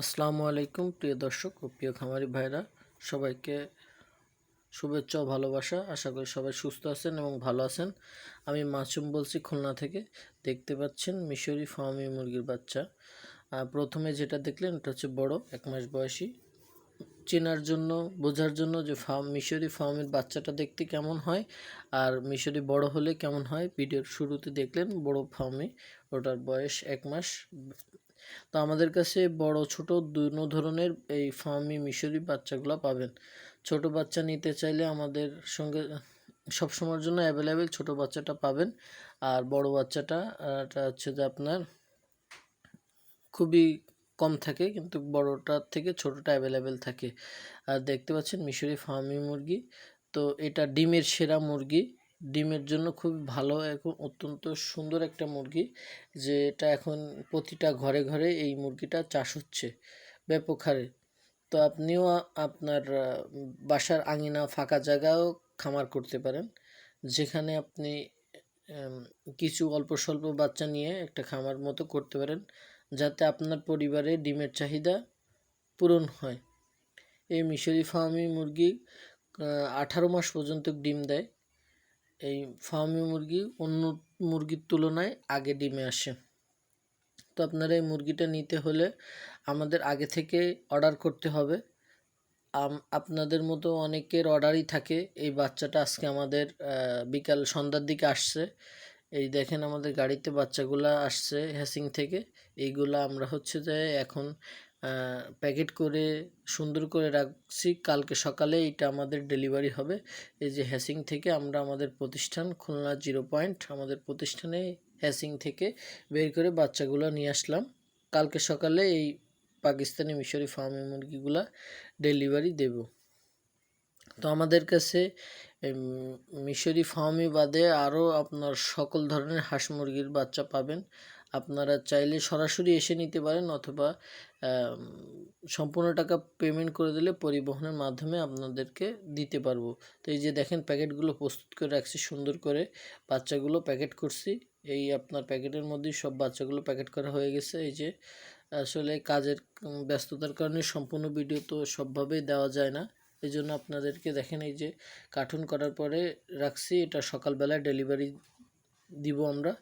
আসসালামু আলাইকুম, প্রিয় দর্শক ও প্রিয় খামারি ভাইরা। সবাইকে শুভেচ্ছা ও ভালোবাসা। আশা করি সবাই সুস্থ আছেন এবং ভালো আছেন। আমি মাসুম বলছি খুলনা থেকে। দেখতে পাচ্ছেন মিশরি ফার্মি মুরগির বাচ্চা। প্রথমে যেটা দেখলেন, এটা হচ্ছে বড়, এক মাস বয়সী। চেনার জন্য, বোঝার জন্য যে ফার্ম, মিশরি ফার্মের বাচ্চাটা দেখতে কেমন হয় আর মিশরি বড় হলে কেমন হয়, ভিডিওর শুরুতে দেখলেন বড় ফার্মে। ওটার বয়স এক মাস। তো আমাদের কাছে বড়, ছোট দুনো ধরনের এই ফার্মি মিশরি বাচ্চাগুলো পাবেন। ছোট বাচ্চা নিতে চাইলে আমাদের সঙ্গে, সবসময়ের জন্য অ্যাভেলেবেল ছোট বাচ্চাটা পাবেন। আর বড় বাচ্চাটা হচ্ছে যে আপনার খুবই কম থাকে, কিন্তু বড়টার থেকে ছোটটা অ্যাভেলেবেল থাকে। আর দেখতে পাচ্ছেন মিশরি ফার্মি মুরগি। তো এটা ডিমের সেরা মুরগি। ডিমের জন্য খুব ভালো এবং অত্যন্ত সুন্দর একটা মুরগি যে এটা এখন প্রতিটা ঘরে ঘরে এই মুরগিটা চাষ হচ্ছে ব্যাপক হারে। তো আপনিও আপনার বাসার আঙিনা ফাঁকা জায়গাও খামার করতে পারেন, যেখানে আপনি কিছু অল্প স্বল্প বাচ্চা নিয়ে একটা খামার মতো করতে পারেন, যাতে আপনার পরিবারে ডিমের চাহিদা পূরণ হয়। এই মিশরি ফার্মি মুরগি আঠারো মাস পর্যন্ত ডিম দেয়। এই ফার্মি মুরগি অন্য মুরগির তুলনায় আগে ডিমে আসে। তো আপনারা এই মুরগিটা নিতে হলে আমাদের আগে থেকে অর্ডার করতে হবে। আপনাদের মতো অনেকের অর্ডারই থাকে। এই বাচ্চাটা আজকে আমাদের বিকাল সন্ধ্যার দিকে আসছে। এই দেখেন আমাদের গাড়িতে বাচ্চাগুলা আসছে হ্যাসিং থেকে। এইগুলা আমরা হচ্ছে যে এখন প্যাকেট করে সুন্দর করে রাখছি। কালকে সকালে এটা আমাদের ডেলিভারি হবে। এই যে হ্যাসিং থেকে আমরা আমাদের প্রতিষ্ঠান খুলনা জিরো পয়েন্ট আমাদের প্রতিষ্ঠানে হ্যাসিং থেকে বের করে বাচ্চাগুলো নিয়ে আসলাম। কালকে সকালে এই পাকিস্তানি মিশরি ফার্মি মুরগিগুলা ডেলিভারি দেব। তো আমাদের কাছে মিশরি ফার্মি বাদে আরও আপনার সকল ধরনের হাঁস মুরগির বাচ্চা পাবেন। আপনারা চাইলে সরাসরি এসে নিতে পারেন অথবা সম্পূর্ণ টাকা পেমেন্ট করে দিলে পরিবহনের মাধ্যমে আপনাদেরকে দিতে পারব। তো এই যে দেখেন প্যাকেটগুলো প্রস্তুত করে রাখছি, সুন্দর করে বাচ্চাগুলো প্যাকেট করছি। এই আপনার প্যাকেটের মধ্যেই সব বাচ্চাগুলো প্যাকেট করা হয়ে গেছে। এই যে আসলে কাজের ব্যস্ততার কারণে সম্পূর্ণ ভিডিও তো সবভাবেই দেওয়া যায় না। এই জন্য আপনাদেরকে দেখেন এই যে কার্টুন করার পরে রাখছি। এটা সকালবেলায় ডেলিভারি দিব আমরা।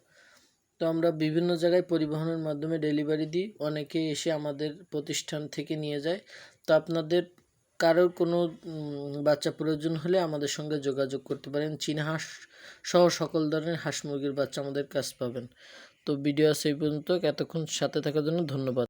তো আমরা বিভিন্ন জায়গায় পরিবহনের মাধ্যমে ডেলিভারি দিই। অনেকে এসে আমাদের প্রতিষ্ঠান থেকে নিয়ে যায়। তো আপনাদের কারোর কোনো বাচ্চা প্রয়োজন হলে আমাদের সঙ্গে যোগাযোগ করতে পারেন। চীনা হাঁস সহ সকল ধরনের হাঁস মুরগির বাচ্চা আমাদের কাছ পাবেন। তো ভিডিও আছে এই পর্যন্ত। এতক্ষণ সাথে থাকার জন্য ধন্যবাদ।